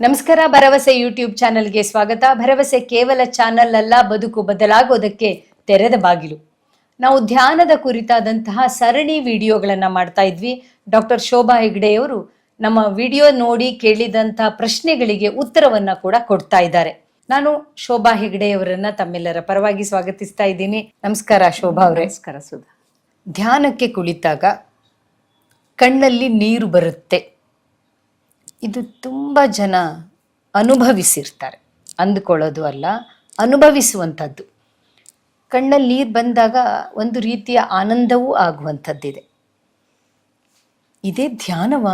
ನಮಸ್ಕಾರ ಭರವಸೆ ಯೂಟ್ಯೂಬ್ ಚಾನೆಲ್ಗೆ ಸ್ವಾಗತ. ಭರವಸೆ ಕೇವಲ ಚಾನೆಲ್ ಅಲ್ಲ ಬದುಕು ಬದಲಾಗೋದಕ್ಕೆ ತೆರೆದ ಬಾಗಿಲು. ನಾವು ಧ್ಯಾನದ ಕುರಿತಾದಂತಹ ಸರಣಿ ವಿಡಿಯೋಗಳನ್ನು ಮಾಡ್ತಾ ಇದ್ವಿ. ಡಾಕ್ಟರ್ ಶೋಭಾ ಹೆಗ್ಡೆಯವರು ನಮ್ಮ ವಿಡಿಯೋ ನೋಡಿ ಕೇಳಿದಂತಹ ಪ್ರಶ್ನೆಗಳಿಗೆ ಉತ್ತರವನ್ನ ಕೂಡ ಕೊಡ್ತಾ ಇದ್ದಾರೆ. ನಾನು ಶೋಭಾ ಹೆಗ್ಡೆಯವರನ್ನ ತಮ್ಮೆಲ್ಲರ ಪರವಾಗಿ ಸ್ವಾಗತಿಸ್ತಾ ಇದ್ದೀನಿ. ನಮಸ್ಕಾರ ಶೋಭಾ ಅವರೇ. ನಮಸ್ಕಾರ ಸುಧಾ. ಧ್ಯಾನಕ್ಕೆ ಕುಳಿತಾಗ ಕಣ್ಣಲ್ಲಿ ನೀರು ಬರುತ್ತೆ. ಇದು ತುಂಬ ಜನ ಅನುಭವಿಸಿರ್ತಾರೆ. ಅಂದುಕೊಳ್ಳೋದು ಅಲ್ಲ, ಅನುಭವಿಸುವಂಥದ್ದು. ಕಣ್ಣಲ್ಲಿ ನೀರು ಬಂದಾಗ ಒಂದು ರೀತಿಯ ಆನಂದವೂ ಆಗುವಂಥದ್ದಿದೆ. ಇದೇ ಧ್ಯಾನವ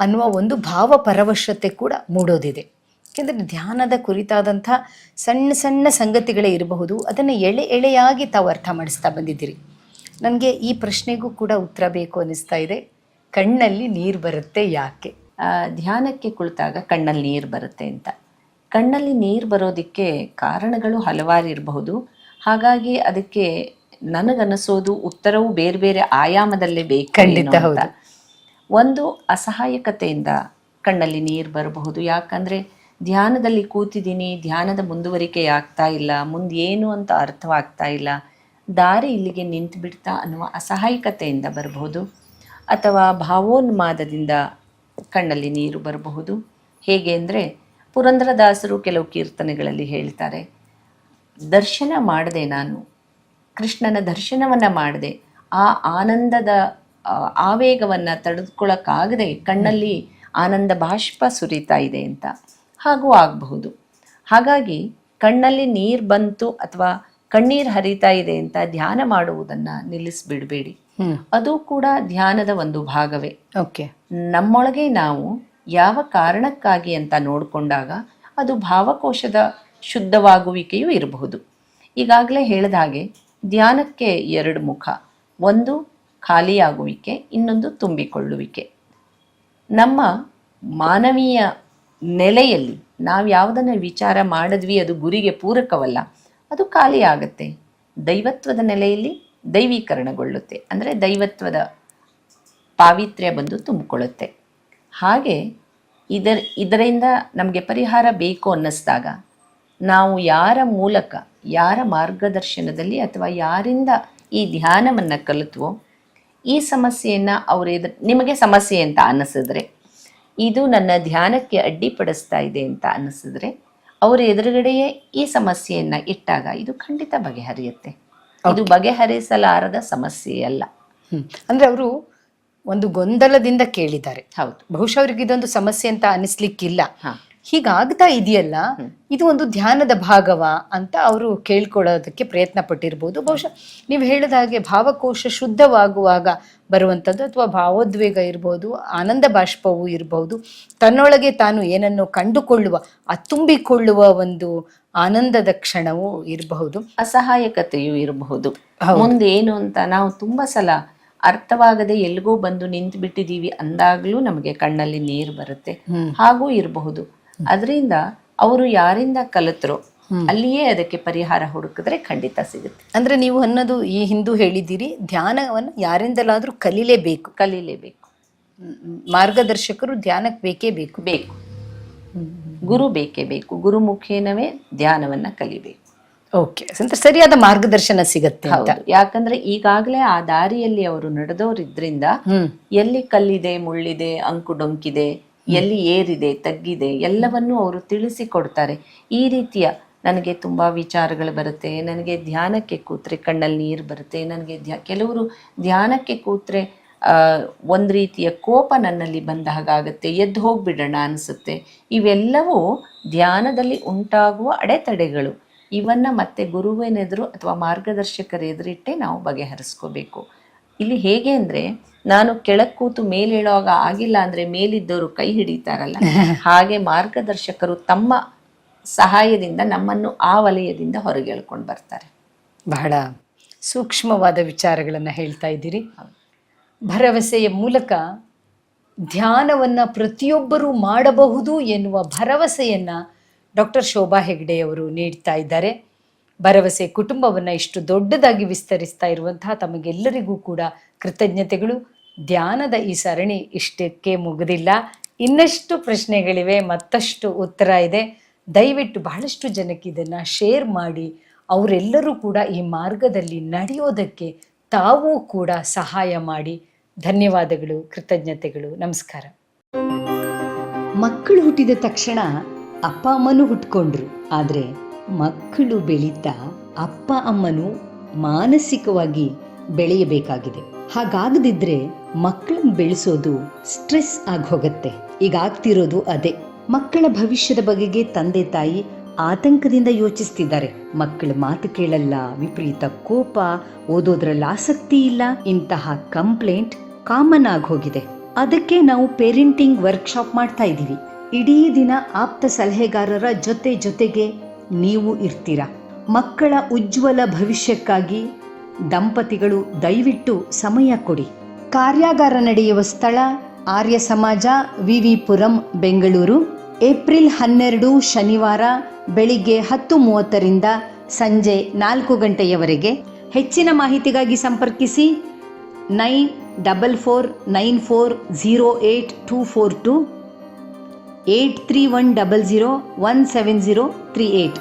ಅನ್ನುವ ಒಂದು ಭಾವ ಪರವಶತೆ ಕೂಡ ಮೂಡೋದಿದೆ. ಏಕೆಂದರೆ ಧ್ಯಾನದ ಕುರಿತಾದಂಥ ಸಣ್ಣ ಸಣ್ಣ ಸಂಗತಿಗಳೇ ಇರಬಹುದು. ಅದನ್ನು ಎಳೆ ಎಳೆಯಾಗಿ ತಾವು ಅರ್ಥ ಮಾಡಿಸ್ತಾ ಬಂದಿದ್ದೀರಿ. ನನಗೆ ಈ ಪ್ರಶ್ನೆಗೂ ಕೂಡ ಉತ್ತರ ಬೇಕು ಅನ್ನಿಸ್ತಾ ಇದೆ. ಕಣ್ಣಲ್ಲಿ ನೀರು ಬರುತ್ತೆ ಯಾಕೆ? ಧ್ಯಾನಕ್ಕೆ ಕುಳಿತಾಗ ಕಣ್ಣಲ್ಲಿ ನೀರು ಬರುತ್ತೆ ಅಂತ. ಕಣ್ಣಲ್ಲಿ ನೀರು ಬರೋದಕ್ಕೆ ಕಾರಣಗಳು ಹಲವಾರು ಇರಬಹುದು ಹಾಗಾಗಿ ಅದಕ್ಕೆ ನನಗನ್ನಿಸೋದು ಉತ್ತರವು ಬೇರೆ ಬೇರೆ ಆಯಾಮದಲ್ಲೇ ಬೇಕು ಖಂಡಿತ. ಒಂದು ಅಸಹಾಯಕತೆಯಿಂದ ಕಣ್ಣಲ್ಲಿ ನೀರು ಬರಬಹುದು. ಯಾಕಂದ್ರೆ ಧ್ಯಾನದಲ್ಲಿ ಕೂತಿದ್ದೀನಿ ಧ್ಯಾನದ ಮುಂದುವರಿಕೆ ಆಗ್ತಾ ಇಲ್ಲ ಮುಂದೆ ಏನು ಅಂತ ಅರ್ಥವಾಗ್ತಾ ಇಲ್ಲ. ದಾರಿ ಇಲ್ಲಿಗೆ ನಿಂತು ಬಿಡ್ತಾ ಅನ್ನುವ ಅಸಹಾಯಕತೆಯಿಂದ ಬರಬಹುದು. ಅಥವಾ ಭಾವೋನ್ಮಾದದಿಂದ ಕಣ್ಣಲ್ಲಿ ನೀರು ಬರಬಹುದು. ಹೇಗೆ ಅಂದರೆ ಪುರಂದ್ರದಾಸರು ಕೆಲವು ಕೀರ್ತನೆಗಳಲ್ಲಿ ಹೇಳ್ತಾರೆ ದರ್ಶನ ಮಾಡಿದೆ ನಾನು ಕೃಷ್ಣನ ದರ್ಶನವನ್ನು ಮಾಡದೆ. ಆ ಆನಂದದ ಆವೇಗವನ್ನು ತಡೆದುಕೊಳ್ಳೋಕ್ಕಾಗದೆ ಕಣ್ಣಲ್ಲಿ ಆನಂದ ಬಾಷ್ಪ ಸುರಿತಾ ಇದೆ ಅಂತ. ಹಾಗೂ ಆಗಬಹುದು. ಹಾಗಾಗಿ ಕಣ್ಣಲ್ಲಿ ನೀರು ಬಂತು ಅಥವಾ ಕಣ್ಣೀರು ಹರಿತಾ ಇದೆ ಅಂತ ಧ್ಯಾನ ಮಾಡುವುದನ್ನ ನಿಲ್ಲಿಸಿಬಿಡಬೇಡಿ. ಅದು ಕೂಡ ಧ್ಯಾನದ ಒಂದು ಭಾಗವೇ. ಓಕೆ. ನಮ್ಮೊಳಗೆ ನಾವು ಯಾವ ಕಾರಣಕ್ಕಾಗಿ ಅಂತ ನೋಡಿಕೊಂಡಾಗ ಅದು ಭಾವಕೋಶದ ಶುದ್ಧವಾಗುವಿಕೆಯೂ ಇರಬಹುದು. ಈಗಾಗಲೇ ಹೇಳಿದ ಹಾಗೆ ಧ್ಯಾನಕ್ಕೆ ಎರಡು ಮುಖ, ಒಂದು ಖಾಲಿಯಾಗುವಿಕೆ, ಇನ್ನೊಂದು ತುಂಬಿಕೊಳ್ಳುವಿಕೆ. ನಮ್ಮ ಮಾನವೀಯ ನೆಲೆಯಲ್ಲಿ ನಾವು ಯಾವುದನ್ನು ವಿಚಾರ ಮಾಡಿದ್ವಿ ಅದು ಗುರಿಗೆ ಪೂರಕವಲ್ಲ, ಅದು ಖಾಲಿಯಾಗುತ್ತೆ. ದೈವತ್ವದ ನೆಲೆಯಲ್ಲಿ ದೈವೀಕರಣಗೊಳ್ಳುತ್ತೆ. ಅಂದರೆ ದೈವತ್ವದ ಪಾವಿತ್ರ್ಯ ಬಂದು ತುಂಬಿಕೊಳ್ಳುತ್ತೆ. ಹಾಗೆ ಇದರ ಇದರಿಂದ ನಮಗೆ ಪರಿಹಾರ ಬೇಕು ಅನ್ನಿಸ್ದಾಗ ನಾವು ಯಾರ ಮೂಲಕ ಯಾರ ಮಾರ್ಗದರ್ಶನದಲ್ಲಿ ಅಥವಾ ಯಾರಿಂದ ಈ ಧ್ಯಾನವನ್ನು ಕಲಿತ್ವೋ ಈ ಸಮಸ್ಯೆಯನ್ನು ಅವರು ಎದುರು ನಿಮಗೆ ಸಮಸ್ಯೆ ಅಂತ ಅನ್ನಿಸಿದ್ರೆ ಇದು ನನ್ನ ಧ್ಯಾನಕ್ಕೆ ಅಡ್ಡಿಪಡಿಸ್ತಾ ಇದೆ ಅಂತ ಅನ್ನಿಸಿದ್ರೆ ಅವರ ಎದುರುಗಡೆಯೇ ಈ ಸಮಸ್ಯೆಯನ್ನು ಇಟ್ಟಾಗ ಇದು ಖಂಡಿತ ಬಗೆಹರಿಯುತ್ತೆ. ಇದು ಬಗೆಹರಿಸಲಾರದ ಸಮಸ್ಯೆ ಅಲ್ಲ ಅಂದ್ರೆ ಅವರು ಒಂದು ಗೊಂದಲದಿಂದ ಕೇಳಿದ್ದಾರೆ. ಹೌದು. ಬಹುಶಃ ಅವ್ರಿಗೆ ಇದೊಂದು ಸಮಸ್ಯೆ ಅಂತ ಅನಿಸ್ಲಿಕ್ಕಿಲ್ಲ. ಹೀಗಾಗ್ತಾ ಇದೆಯಲ್ಲ ಇದು ಒಂದು ಧ್ಯಾನದ ಭಾಗವ ಅಂತ ಅವರು ಕೇಳ್ಕೊಳ್ಳೋದಕ್ಕೆ ಪ್ರಯತ್ನ ಪಟ್ಟಿರ್ಬೋದು. ಬಹುಶಃ ನೀವು ಹೇಳಿದ ಹಾಗೆ ಭಾವಕೋಶ ಶುದ್ಧವಾಗುವಾಗ ಬರುವಂಥದ್ದು ಅಥವಾ ಭಾವೋದ್ವೇಗ ಇರ್ಬೋದು ಆನಂದ ಬಾಷ್ಪವು ಇರಬಹುದು ತನ್ನೊಳಗೆ ತಾನು ಏನನ್ನು ಕಂಡುಕೊಳ್ಳುವ ಅತ್ತುಂಬಿಕೊಳ್ಳುವ ತುಂಬಿಕೊಳ್ಳುವ ಒಂದು ಆನಂದದ ಕ್ಷಣವೂ ಇರಬಹುದು. ಅಸಹಾಯಕತೆಯೂ ಇರಬಹುದು. ಮುಂದೆ ಏನು ಅಂತ ನಾವು ತುಂಬಾ ಸಲ ಅರ್ಥವಾಗದೆ ಎಲ್ಲಿಗೋ ಬಂದು ನಿಂತು ಬಿಟ್ಟಿದೀವಿ ಅಂದಾಗ್ಲೂ ನಮಗೆ ಕಣ್ಣಲ್ಲಿ ನೀರು ಬರುತ್ತೆ. ಹಾಗೂ ಇರಬಹುದು. ಅದರಿಂದ ಅವರು ಯಾರಿಂದ ಕಲಿತರೋ ಅಲ್ಲಿಯೇ ಅದಕ್ಕೆ ಪರಿಹಾರ ಹುಡುಕಿದ್ರೆ ಖಂಡಿತ ಸಿಗುತ್ತೆ. ಅಂದ್ರೆ ನೀವು ಅನ್ನೋದು ಈ ಹಿಂದೂ ಹೇಳಿದ್ದೀರಿ ಧ್ಯಾನವನ್ನು ಯಾರಿಂದಲಾದರೂ ಕಲೀಲೇಬೇಕು. ಕಲೀಲೇಬೇಕು. ಮಾರ್ಗದರ್ಶಕರು ಧ್ಯಾನಕ್ಕೆ ಬೇಕೇ ಬೇಕು. ಬೇಕು. ಗುರು ಬೇಕೇ ಬೇಕು. ಗುರು ಮುಖೇನವೇ ಧ್ಯಾನವನ್ನ ಕಲಿಬೇಕು. ಓಕೆ ಅಂದ್ರೆ ಸರಿಯಾದ ಮಾರ್ಗದರ್ಶನ ಸಿಗುತ್ತೆ ಅಂತ. ಹೌದು. ಯಾಕಂದ್ರೆ ಈಗಾಗಲೇ ಆ ದಾರಿಯಲ್ಲಿ ಅವರು ನಡೆದವರಿದ್ರಿಂದ ಎಲ್ಲಿ ಕಲ್ಲಿದೆ ಮುಳ್ಳಿದೆ ಅಂಕು ಡೊಂಕಿದೆ ಎಲ್ಲಿ ಏರಿದೆ ತಗ್ಗಿದೆ ಎಲ್ಲವನ್ನೂ ಅವರು ತಿಳಿಸಿಕೊಡ್ತಾರೆ. ಈ ರೀತಿಯ ನನಗೆ ತುಂಬಾ ವಿಚಾರಗಳು ಬರುತ್ತೆ ನನಗೆ ಧ್ಯಾನಕ್ಕೆ ಕೂತ್ರೆ ಕಣ್ಣಲ್ಲಿ ನೀರು ಬರುತ್ತೆ ನನಗೆ ಧ್ಯಾ ಕೆಲವರು ಧ್ಯಾನಕ್ಕೆ ಕೂತ್ರೆ ಒಂದ್ ರೀತಿಯ ಕೋಪ ನನ್ನಲ್ಲಿ ಬಂದ ಹಾಗಾಗುತ್ತೆ ಎದ್ದು ಹೋಗ್ಬಿಡೋಣ ಅನಿಸುತ್ತೆ. ಇವೆಲ್ಲವೂ ಧ್ಯಾನದಲ್ಲಿ ಉಂಟಾಗುವ ಅಡೆತಡೆಗಳು. ಇವನ್ನ ಮತ್ತೆ ಗುರುವಿನೆದುರು ಅಥವಾ ಮಾರ್ಗದರ್ಶಕರ ಎದುರಿಟ್ಟೆ ನಾವು ಬಗೆಹರಿಸ್ಕೋಬೇಕು. ಇಲ್ಲಿ ಹೇಗೆ ಅಂದ್ರೆ ನಾನು ಕೆಳಕ್ ಕೂತು ಮೇಲೇಳುವಾಗ ಆಗಿಲ್ಲ ಅಂದ್ರೆ ಮೇಲಿದ್ದವರು ಕೈ ಹಿಡಿತಾರಲ್ಲ? ಹಾಗೆ ಮಾರ್ಗದರ್ಶಕರು ತಮ್ಮ ಸಹಾಯದಿಂದ ನಮ್ಮನ್ನು ಆ ವಲಯದಿಂದ ಹೊರಗೆ ಎಳ್ಕೊಂಡು ಬರ್ತಾರೆ. ಬಹಳ ಸೂಕ್ಷ್ಮವಾದ ವಿಚಾರಗಳನ್ನು ಹೇಳ್ತಾ ಇದ್ದೀರಿ. ಭರವಸೆಯ ಮೂಲಕ ಧ್ಯಾನವನ್ನ ಪ್ರತಿಯೊಬ್ಬರೂ ಮಾಡಬಹುದು ಎನ್ನುವ ಭರವಸೆಯನ್ನ ಡಾಕ್ಟರ್ ಶೋಭಾ ಹೆಗ್ಡೆಯವರು ನೀಡ್ತಾ ಇದ್ದಾರೆ. ಭರವಸೆ ಕುಟುಂಬವನ್ನ ಇಷ್ಟು ದೊಡ್ಡದಾಗಿ ವಿಸ್ತರಿಸ್ತಾ ಇರುವಂತಹ ತಮಗೆಲ್ಲರಿಗೂ ಕೂಡ ಕೃತಜ್ಞತೆಗಳು. ಧ್ಯಾನದ ಈ ಸರಣಿ ಇಷ್ಟಕ್ಕೆ ಮುಗಿದಿಲ್ಲ. ಇನ್ನಷ್ಟು ಪ್ರಶ್ನೆಗಳಿವೆ, ಮತ್ತಷ್ಟು ಉತ್ತರ ಇದೆ. ದಯವಿಟ್ಟು ಬಹಳಷ್ಟು ಜನಕ್ಕೆ ಇದನ್ನು ಶೇರ್ ಮಾಡಿ. ಅವರೆಲ್ಲರೂ ಕೂಡ ಈ ಮಾರ್ಗದಲ್ಲಿ ನಡೆಯೋದಕ್ಕೆ ತಾವೂ ಕೂಡ ಸಹಾಯ ಮಾಡಿ. ಧನ್ಯವಾದಗಳು, ಕೃತಜ್ಞತೆಗಳು. ನಮಸ್ಕಾರ. ಮಕ್ಕಳು ಹುಟ್ಟಿದ ತಕ್ಷಣ ಅಪ್ಪ ಅಮ್ಮನೂ ಹುಟ್ಕೊಂಡ್ರು. ಆದರೆ ಮಕ್ಕಳು ಬೆಳೀತಾ ಅಪ್ಪ ಅಮ್ಮನು ಮಾನಸಿಕವಾಗಿ ಬೆಳೆಯಬೇಕಾಗಿದೆ. ಹಾಗಾಗದಿದ್ರೆ ಮಕ್ಕಳನ್ನ ಬೆಳೆಸೋದು ಸ್ಟ್ರೆಸ್ ಆಗಿ ಹೋಗುತ್ತೆ ಈಗ ಆಗ್ತಿರೋದು ಅದೇ. ಮಕ್ಕಳ ಭವಿಷ್ಯದ ಬಗೆಗೆ ತಂದೆ ತಾಯಿ ಆತಂಕದಿಂದ ಯೋಚಿಸ್ತಿದ್ದಾರೆ. ಮಕ್ಕಳ ಮಾತು ಕೇಳಲ್ಲ, ವಿಪರೀತ ಕೋಪ, ಓದೋದ್ರಲ್ಲಿ ಆಸಕ್ತಿ ಇಲ್ಲ, ಇಂತಹ ಕಂಪ್ಲೇಂಟ್ ಕಾಮನ್ ಆಗಿ ಹೋಗಿದೆ ಅದಕ್ಕೆ ನಾವು ಪೇರೆಂಟಿಂಗ್ ವರ್ಕ್ಶಾಪ್ ಮಾಡ್ತಾ ಇದ್ದೀವಿ. ಇಡೀ ದಿನ ಆಪ್ತ ಸಲಹೆಗಾರರ ಜೊತೆ ಜೊತೆಗೆ ನೀವು ಇರ್ತೀರಾ. ಮಕ್ಕಳ ಉಜ್ವಲ ಭವಿಷ್ಯಕ್ಕಾಗಿ ದಂಪತಿಗಳು ದಯವಿಟ್ಟು ಸಮಯ ಕೊಡಿ. ಕಾರ್ಯಾಗಾರ ನಡೆಯುವ ಸ್ಥಳ ಆರ್ಯ ಸಮಾಜ, ವಿವಿಪುರಂ, ಬೆಂಗಳೂರು. ಏಪ್ರಿಲ್ ಹನ್ನೆರಡು, ಶನಿವಾರ, ಬೆಳಿಗ್ಗೆ ಹತ್ತು ಮೂವತ್ತರಿಂದ ಸಂಜೆ ನಾಲ್ಕು ಗಂಟೆಯವರೆಗೆ. ಹೆಚ್ಚಿನ ಮಾಹಿತಿಗಾಗಿ ಸಂಪರ್ಕಿಸಿ nine double four nine four zero eight two four two. Eight three one double zero one seven zero three eight